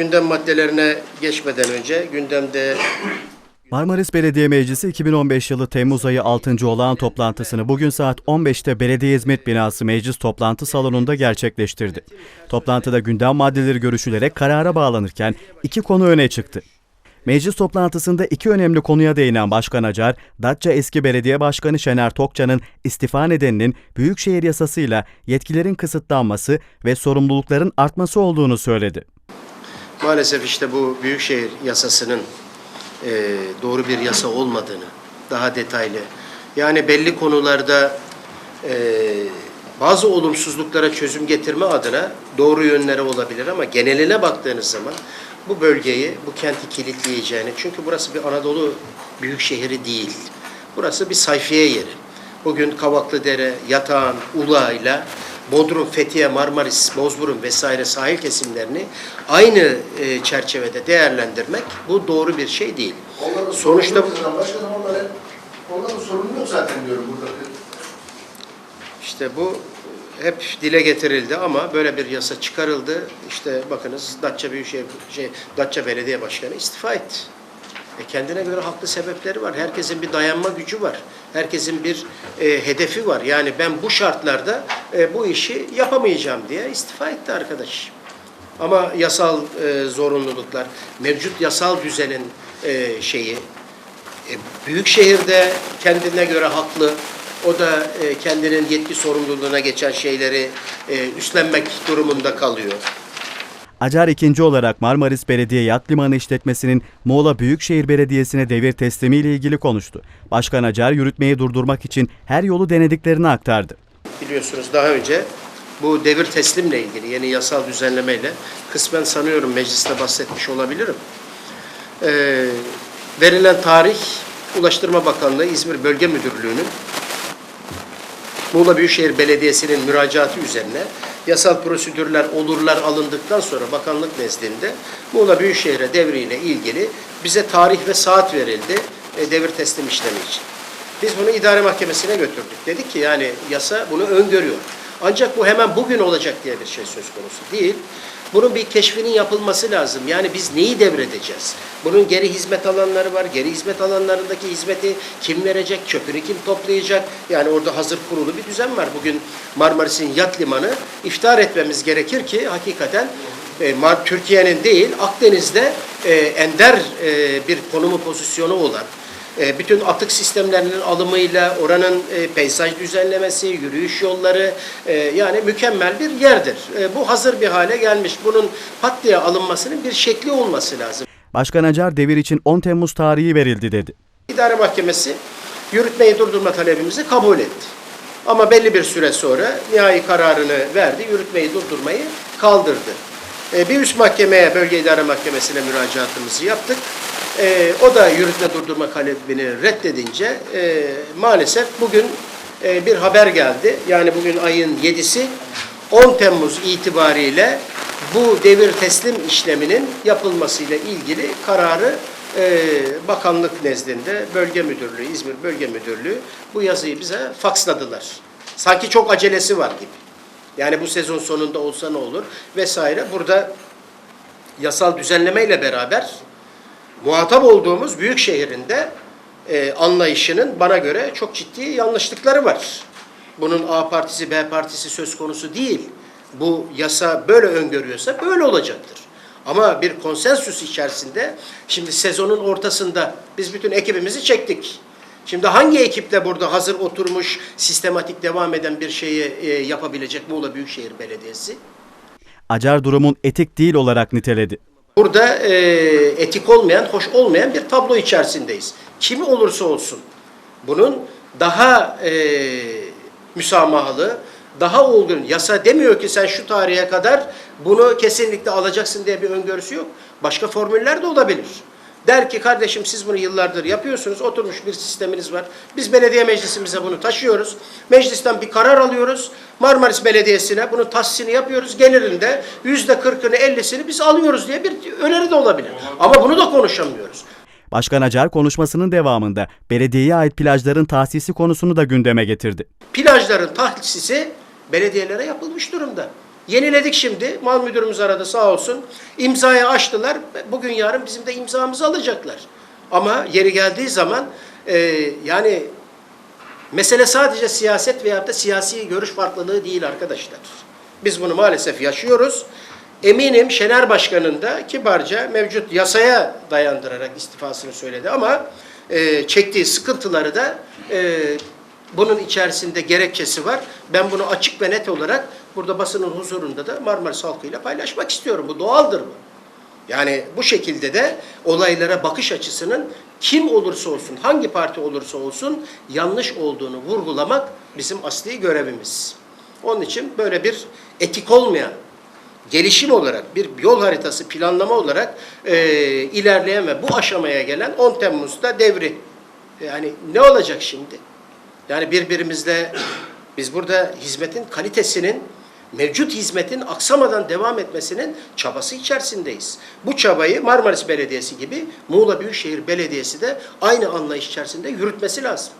gündem maddelerine geçmeden önce gündemde Marmaris Belediye Meclisi 2015 yılı Temmuz ayı 6. olağan toplantısını bugün saat 15'te Belediye Hizmet Binası Meclis Toplantı Salonu'nda gerçekleştirdi. Toplantıda gündem maddeleri görüşülerek karara bağlanırken iki konu öne çıktı. Meclis toplantısında iki önemli konuya değinen Başkan Acar, Datça eski belediye başkanı Şener Tokça'nın istifa nedeninin Büyükşehir yasasıyla yetkilerin kısıtlanması ve sorumlulukların artması olduğunu söyledi. Maalesef işte bu Büyükşehir yasasının e, doğru bir yasa olmadığını daha detaylı yani belli konularda e, bazı olumsuzluklara çözüm getirme adına doğru yönleri olabilir ama geneline baktığınız zaman bu bölgeyi, bu kenti kilitleyeceğini çünkü burası bir Anadolu büyük şehri değil. Burası bir sayfiye yeri. Bugün Kavaklıdere, Yatağan, Ula'yla Bodrum, Fethiye, Marmaris, Bozburun vesaire sahil kesimlerini aynı e, çerçevede değerlendirmek bu doğru bir şey değil. Onların Sonuçta zaten. Başkanım onların, onların sorunu yok zaten diyorum burada. işte bu hep dile getirildi ama böyle bir yasa çıkarıldı. İşte bakınız Datça Büyükşehir şey Datça Belediye Başkanı istifa etti. E kendine göre haklı sebepleri var. Herkesin bir dayanma gücü var. Herkesin bir e, hedefi var. Yani ben bu şartlarda e, bu işi yapamayacağım diye istifa etti arkadaş. Ama yasal e, zorunluluklar, mevcut yasal düzenin e, şeyi, e, büyük şehirde kendine göre haklı. O da e, kendinin yetki sorumluluğuna geçen şeyleri e, üstlenmek durumunda kalıyor. Acar ikinci olarak Marmaris Belediye Yat Limanı işletmesinin Muğla Büyükşehir Belediyesi'ne devir teslimiyle ilgili konuştu. Başkan Acar yürütmeyi durdurmak için her yolu denediklerini aktardı. Biliyorsunuz daha önce bu devir teslimle ilgili yeni yasal düzenlemeyle kısmen sanıyorum mecliste bahsetmiş olabilirim. Ee, verilen tarih Ulaştırma Bakanlığı İzmir Bölge Müdürlüğü'nün Muğla Büyükşehir Belediyesi'nin müracaatı üzerine yasal prosedürler, olurlar alındıktan sonra bakanlık nezdinde Muğla Büyükşehir'e devriyle ilgili bize tarih ve saat verildi e, devir teslim işlemi için. Biz bunu idare mahkemesine götürdük. Dedik ki yani yasa bunu öngörüyor. Ancak bu hemen bugün olacak diye bir şey söz konusu değil. Bunun bir keşfinin yapılması lazım. Yani biz neyi devredeceğiz? Bunun geri hizmet alanları var. Geri hizmet alanlarındaki hizmeti kim verecek? Çöpünü kim toplayacak? Yani orada hazır kurulu bir düzen var. Bugün Marmaris'in yat limanı iftar etmemiz gerekir ki hakikaten e, Türkiye'nin değil Akdeniz'de e, ender e, bir konumu pozisyonu olan bütün atık sistemlerinin alımıyla oranın e, peyzaj düzenlemesi, yürüyüş yolları e, yani mükemmel bir yerdir. E, bu hazır bir hale gelmiş. Bunun pat diye alınmasının bir şekli olması lazım. Başkan Acar devir için 10 Temmuz tarihi verildi dedi. İdare Mahkemesi yürütmeyi durdurma talebimizi kabul etti. Ama belli bir süre sonra nihai kararını verdi, yürütmeyi durdurmayı kaldırdı. E, bir üst mahkemeye, Bölge İdare Mahkemesi'ne müracaatımızı yaptık. E, o da yürütme durdurma talebini reddedince e, maalesef bugün e, bir haber geldi. Yani bugün ayın 7'si 10 Temmuz itibariyle bu devir teslim işleminin yapılmasıyla ilgili kararı e, bakanlık nezdinde bölge müdürlüğü, İzmir Bölge Müdürlüğü bu yazıyı bize faksladılar. Sanki çok acelesi var gibi. Yani bu sezon sonunda olsa ne olur vesaire. Burada yasal düzenlemeyle beraber muhatap olduğumuz büyük şehrinde e, anlayışının bana göre çok ciddi yanlışlıkları var. Bunun A partisi, B partisi söz konusu değil. Bu yasa böyle öngörüyorsa böyle olacaktır. Ama bir konsensüs içerisinde şimdi sezonun ortasında biz bütün ekibimizi çektik. Şimdi hangi ekiple burada hazır oturmuş, sistematik devam eden bir şeyi e, yapabilecek Muğla Büyükşehir Belediyesi? Acar durumun etik değil olarak niteledi. Burada e, etik olmayan, hoş olmayan bir tablo içerisindeyiz. Kimi olursa olsun bunun daha e, müsamahalı, daha olgun, yasa demiyor ki sen şu tarihe kadar bunu kesinlikle alacaksın diye bir öngörüsü yok. Başka formüller de olabilir. Der ki kardeşim siz bunu yıllardır yapıyorsunuz, oturmuş bir sisteminiz var. Biz belediye meclisimize bunu taşıyoruz. Meclisten bir karar alıyoruz. Marmaris Belediyesi'ne bunun tahsisini yapıyoruz. Gelirinde yüzde kırkını, ellisini biz alıyoruz diye bir öneri de olabilir. Ama bunu da konuşamıyoruz. Başkan Acar konuşmasının devamında belediyeye ait plajların tahsisi konusunu da gündeme getirdi. Plajların tahsisi belediyelere yapılmış durumda. Yeniledik şimdi. Mal müdürümüz aradı sağ olsun. İmzayı açtılar. Bugün yarın bizim de imzamızı alacaklar. Ama yeri geldiği zaman e, yani mesele sadece siyaset veyahut da siyasi görüş farklılığı değil arkadaşlar. Biz bunu maalesef yaşıyoruz. Eminim Şener Başkan'ın da kibarca mevcut yasaya dayandırarak istifasını söyledi ama e, çektiği sıkıntıları da e, bunun içerisinde gerekçesi var. Ben bunu açık ve net olarak burada basının huzurunda da Marmaris halkıyla paylaşmak istiyorum. Bu doğaldır bu. Yani bu şekilde de olaylara bakış açısının kim olursa olsun, hangi parti olursa olsun yanlış olduğunu vurgulamak bizim asli görevimiz. Onun için böyle bir etik olmayan, gelişim olarak, bir yol haritası planlama olarak e, ilerleyen ve bu aşamaya gelen 10 Temmuz'da devri. Yani ne olacak şimdi? Yani birbirimizle biz burada hizmetin kalitesinin mevcut hizmetin aksamadan devam etmesinin çabası içerisindeyiz. Bu çabayı Marmaris Belediyesi gibi Muğla Büyükşehir Belediyesi de aynı anlayış içerisinde yürütmesi lazım.